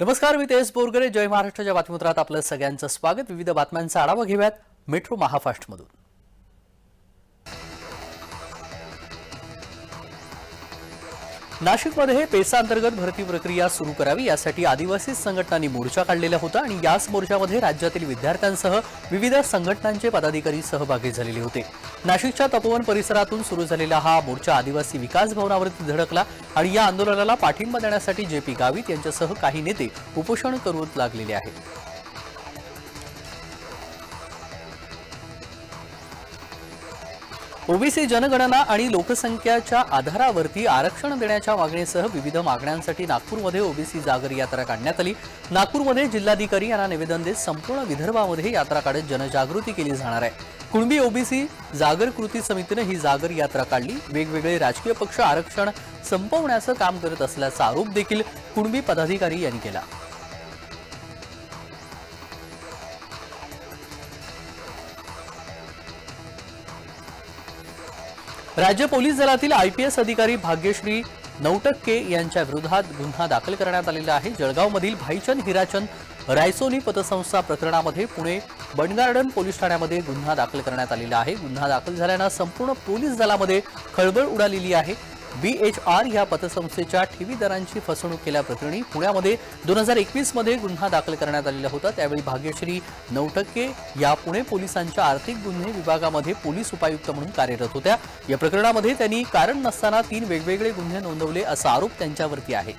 नमस्कार मी तेज बोरगरे जय महाराष्ट्राच्या बातमीपत्रात आपलं सगळ्यांचं स्वागत. विविध बातम्यांचा आढावा घेऊयात. मेट्रो महाफास्टमधून. नाशिकमध्ये पेसा अंतर्गत भरती प्रक्रिया सुरू करावी यासाठी आदिवासी संघटनांनी मोर्चा काढलेला होता आणि याच मोर्चामध्ये राज्यातील विद्यार्थ्यांसह विविध संघटनांचे पदाधिकारी सहभागी झालेले होते. नाशिकच्या तपोवन परिसरातून सुरू झालेला हा मोर्चा आदिवासी विकास भवनावरती धडकला आणि या आंदोलनाला पाठिंबा देण्यासाठी जे पी गावित यांच्यासह काही नेते उपोषण करू लागलेले आहेत. ओबीसी जनगणना आणि लोकसंख्याच्या आधारावरती आरक्षण देण्याच्या मागणीसह विविध मागण्यांसाठी नागपूरमध्ये ओबीसी जागर यात्रा काढण्यात आली. नागपूरमध्ये जिल्हाधिकारी यांना निवेदन देत संपूर्ण विदर्भामध्ये यात्रा काढत जनजागृती केली जाणार आहे. कुणबी ओबीसी जागर कृती समितीनं ही जागर यात्रा काढली. वेगवेगळे राजकीय पक्ष आरक्षण संपवण्याचं काम करत असल्याचा आरोप देखील कुणबी पदाधिकारी यांनी केला. राज्य पोलीस दलातील आय पी एस अधिकारी भाग्यश्री नौटक्के यांच्या विरोधात गुन्हा दाखल करण्यात आलेला आहे. जळगावमधील भाईचंद हिराचंद रायसोनी पतसंस्था प्रकरणामध्ये पुणे बनगार्डन पोलीस ठाण्यामध्ये गुन्हा दाखल करण्यात आलेला आहे. गुन्हा दाखल झाल्यानं संपूर्ण पोलीस दलामध्ये खळबळ उडालेली आहे. बी एच आर या पतसंस्थेच्या ठेवीदारांची फसवणूक केल्याप्रकरणी पुण्यामध्ये दोन हजार एकवीसमध्ये गुन्हा दाखल करण्यात आलेला होता. त्यावेळी भाग्यश्री नौटक्के या पुणे पोलिसांच्या आर्थिक गुन्हे विभागामध्ये पोलीस उपायुक्त म्हणून कार्यरत होत्या. या प्रकरणामध्ये त्यांनी कारण नसताना तीन वेगवेगळे गुन्हे नोंदवले असा आरोप त्यांच्यावरती आहे.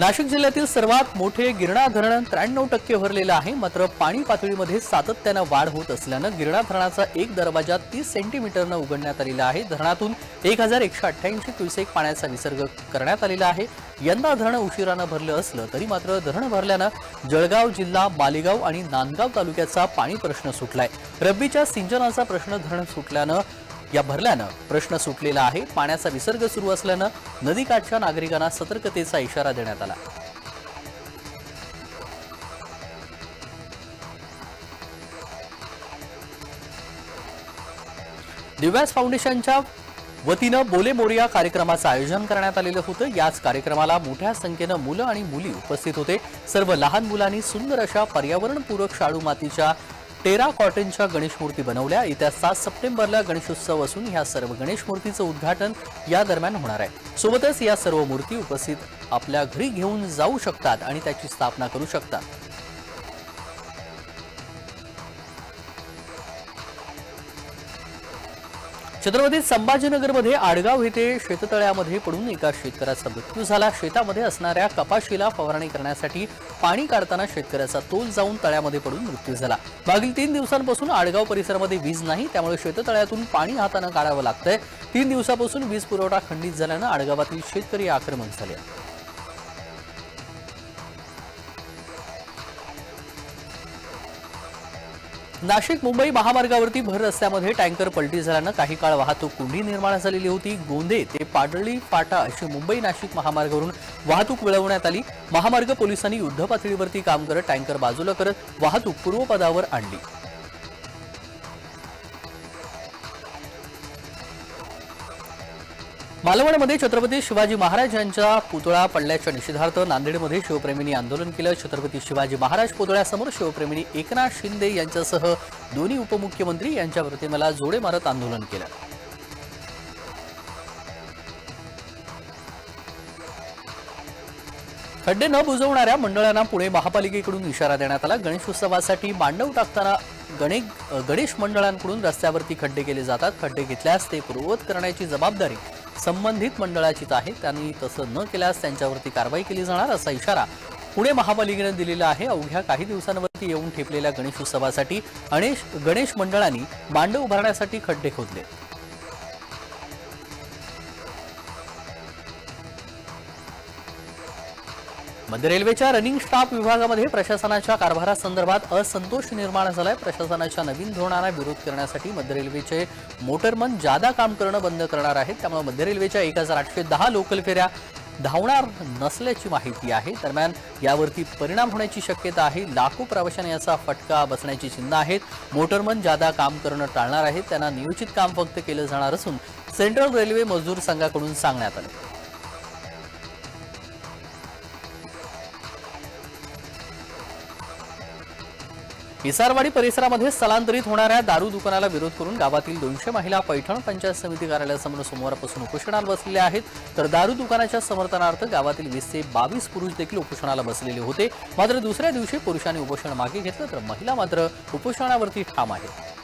नाशिक जिल्ह्यातील सर्वात मोठे गिरणा धरण त्र्याण्णव टक्के भरलेलं आहे. मात्र पाणी पातळीमध्ये सातत्यानं वाढ होत असल्यानं गिरणा धरणाचा एक दरवाजा तीस सेंटीमीटरनं उघडण्यात आलेला आहे. धरणातून एक हजार एकशे अठ्ठ्याऐंशी क्युसेक पाण्याचा विसर्ग करण्यात आलेला आहे. यंदा धरण उशिरानं भरलं असलं तरी मात्र धरण भरल्यानं जळगाव जिल्हा मालेगाव आणि नांदगाव तालुक्याचा पाणी प्रश्न सुटलाय. रब्बीच्या सिंचनाचा प्रश्न धरण सुटल्यानं या भरल्यानं प्रश्न सुटलेला आहे. पाण्याचा विसर्ग सुरू असल्यानं नदीकाठच्या नागरिकांना सतर्कतेचा इशारा देण्यात आला. दिव्यास फाउंडेशनच्या वतीनं बोले मोरिया कार्यक्रमाचं आयोजन करण्यात आलेलं होतं. याच कार्यक्रमाला मोठ्या संख्येनं मुलं आणि मुली उपस्थित होते. सर्व लहान मुलांनी सुंदर अशा पर्यावरणपूरक शाडू मातीच्या टेरा कॉटनच्या गणेश मूर्ती बनवल्या. येत्या सात सप्टेंबरला गणेशोत्सव असून ह्या सर्व गणेश मूर्तीचं उद्घाटन या दरम्यान होणार आहे. सोबतच या सर्व मूर्ती उपस्थित आपल्या घरी घेऊन जाऊ शकतात आणि त्याची स्थापना करू शकतात. छत्रपती संभाजीनगरमध्ये आडगाव येथे शेततळ्यामध्ये पडून एका शेतकऱ्याचा मृत्यू झाला. शेतामध्ये असणाऱ्या कपाशीला फवारणी करण्यासाठी पाणी काढताना शेतकऱ्याचा तोल जाऊन तळ्यामध्ये पडून मृत्यू झाला. मागील तीन दिवसांपासून आडगाव परिसरामध्ये वीज नाही त्यामुळे शेततळ्यातून पाणी हातानं काढावं लागतंय. तीन दिवसापासून वीज पुरवठा खंडित झाल्यानं आडगावातील शेतकरी आक्रमक झाले. नाशिक मुंबई महामार्गावरती भर रस्त्यामध्ये टँकर पलटी झाल्यानं काही काळ वाहतूक कोंडी निर्माण झालेली होती. गोंदे ते पाडळी फाटा अशी मुंबई नाशिक महामार्गावरून वाहतूक वळवण्यात आली. महामार्ग पोलिसांनी युद्धपातळीवरती काम करत टँकर बाजूला करत वाहतूक पूर्वपदावर आणली. मालवणमध्ये छत्रपती शिवाजी महाराज यांचा पुतळा पडल्याच्या निषेधार्थ नांदेडमध्ये शिवप्रेमींनी आंदोलन केलं. छत्रपती शिवाजी महाराज पुतळ्यासमोर शिवप्रेमींनी एकनाथ शिंदे यांच्यासह दोन्ही उपमुख्यमंत्री यांच्या प्रतिमेला जोडे मारत आंदोलन केलं. खड्डे न बुजवणाऱ्या मंडळांना पुणे महापालिकेकडून इशारा देण्यात आला. गणेशोत्सवासाठी मांडव टाकताना गणे गणेश मंडळांकडून रस्त्यावरती खड्डे केले जातात. खड्डे घेतल्यास ते पूर्ववत करण्याची जबाबदारी संबंधित मंडळाचीच आहे. त्यांनी तसं न केल्यास त्यांच्यावरती कारवाई केली जाणार असा इशारा पुणे महापालिकेनं दिलेला आहे. अवघ्या काही दिवसांवरती येऊन ठेपलेल्या गणेशोत्सवासाठी गणेश गणेश मंडळांनी मांडव उभारण्यासाठी खड्डे खोदले. मध्य रेल्वेच्या रनिंग स्टाफ विभागामध्ये प्रशासनाच्या कारभारासंदर्भात असंतोष निर्माण झालाय. प्रशासनाच्या नवीन धोरणाला विरोध करण्यासाठी मध्य रेल्वेचे मोटरमन जादा काम करणं बंद करणार आहेत त्यामुळे मध्य रेल्वेच्या एक हजार आठशे दहा लोकल फेऱ्या धावणार नसल्याची माहिती आहे. दरम्यान यावरती परिणाम होण्याची शक्यता आहे. लाखो प्रवाशांना याचा फटका बसण्याची चिन्ह आहेत. मोटरमन जादा काम करणं टाळणार आहेत त्यांना नियोजित काम फक्त केलं जाणार असून सेंट्रल रेल्वे मजदूर संघाकडून सांगण्यात आले. इसारवाडी परिसरामध्ये स्थलांतरित होणाऱ्या दारू दुकानाला विरोध करून गावातील दोनशे महिला पैठण पंचायत समिती कार्यालयासमोर सोमवारपासून उपोषणाला बसलेल्या आहेत. तर दारू दुकानाच्या समर्थनार्थ गावातील वीस ते बावीस पुरुष देखील उपोषणाला बसलेले होते. मात्र दुसऱ्या दिवशी पुरुषांनी उपोषण मागे घेतलं तर महिला मात्र उपोषणावरती ठाम आहेत.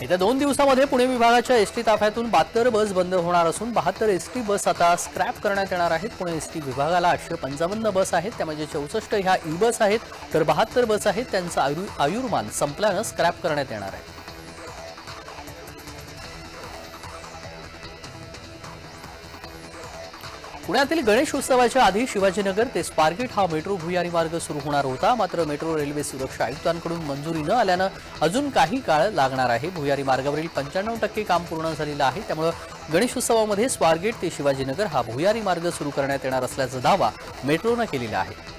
येत्या दोन दिवसामध्ये पुणे विभागाच्या एसटी ताफ्यातून बहात्तर बस बंद होणार असून बहात्तर एसटी बस आता स्क्रॅप करण्यात येणार आहेत. पुणे एसटी विभागाला आठशे पंचावन्न बस आहेत त्यामध्ये चौसष्ट ह्या ई बस आहेत. तर बहात्तर बस आहेत त्यांचं आयु आयुर्मान संपल्यानं स्क्रॅप करण्यात येणार आहे. पुण्यातील गणेश उत्सवाच्या आधी शिवाजीनगर ते स्पारगेट हा मेट्रो भुयारी मार्ग सुरू होणार होता. मात्र मेट्रो रेल्वे सुरक्षा आयुक्तांकडून मंजुरी न आल्यानं अजून काही काळ लागणार आहे. भुयारी मार्गावरील पंच्याण्णव टक्के काम पूर्ण झालेलं आहे. त्यामुळे गणेश उत्सवामध्ये स्वारगेट ते शिवाजीनगर हा भुयारी मार्ग सुरू करण्यात येणार असल्याचा दावा मेट्रोनं केलेला आहे.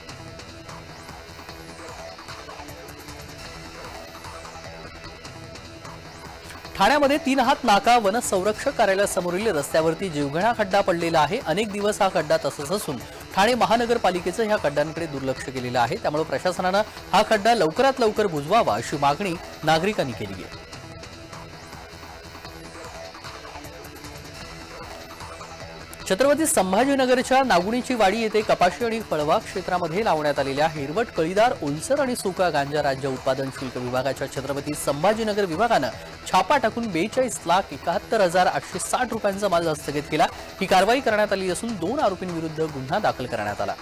ठाण्यामध्ये तीन हात नाका वन संरक्षक कार्यालयासमोरील रस्त्यावरती जीवघेणा खड्डा पडलेला आहे. अनेक दिवस हा खड्डा तसंच असून ठाणे महानगरपालिकेचं ह्या खड्ड्यांकडे दुर्लक्ष केलेलं आहे. त्यामुळे प्रशासनानं हा खड्डा लवकरात लवकर बुजवावा अशी मागणी नागरिकांनी केली आहे. छत्रपती संभाजीनगरच्या नागुणीची वाडी येथे कपाशी आणि फळबाग क्षेत्रामध्ये लावण्यात आलेल्या हिरवट कळीदार ओलसर आणि सुका गांजा राज्य उत्पादन शुल्क विभागाच्या छत्रपती संभाजीनगर विभागानं छापा टाकून बेचाळीस लाख एकाहत्तर हजार आठशे साठ रुपयांचा माल हस्तगत केला. ही कारवाई करण्यात आली असून दोन आरोपींविरुद्ध गुन्हा दाखल करण्यात आला.